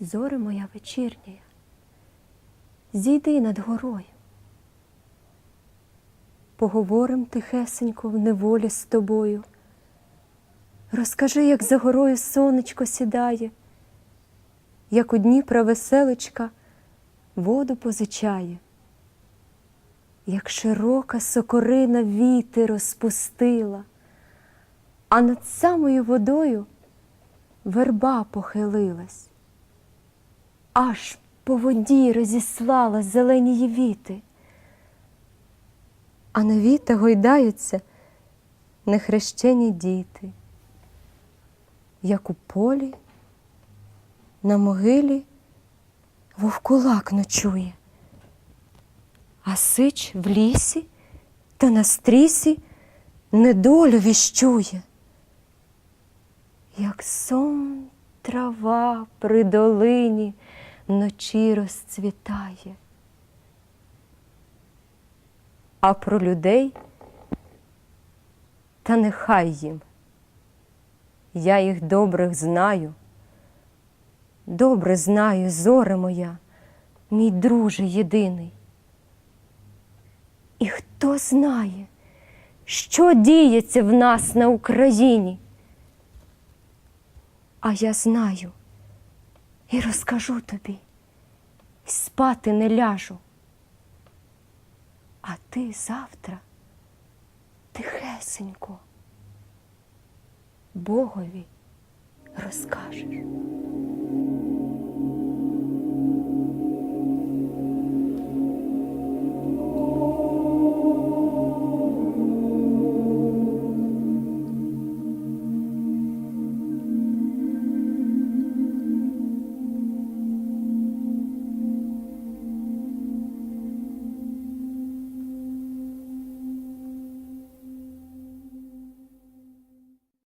Зоре моя вечірня, зійди над горою. Поговорим тихесенько в неволі з тобою. Розкажи, як за горою сонечко сідає, як у Дніпра веселочка воду позичає, як широка сокорина віти розпустила, а над самою водою верба похилилась, аж по воді розіслала зелені її віти, а на віта гойдаються нехрещені діти, як у полі, на могилі вовкулак ночує, а сич в лісі та на стрісі недолю віщує. Як сон трава при долині вночі розцвітає. А про людей та нехай їм. Я їх добрих знаю, добре знаю, зоре моя, мій друже єдиний. І хто знає, що діється в нас на Україні? А я знаю і розкажу тобі, і спати не ляжу. А ти завтра тихесенько Богові розкажеш.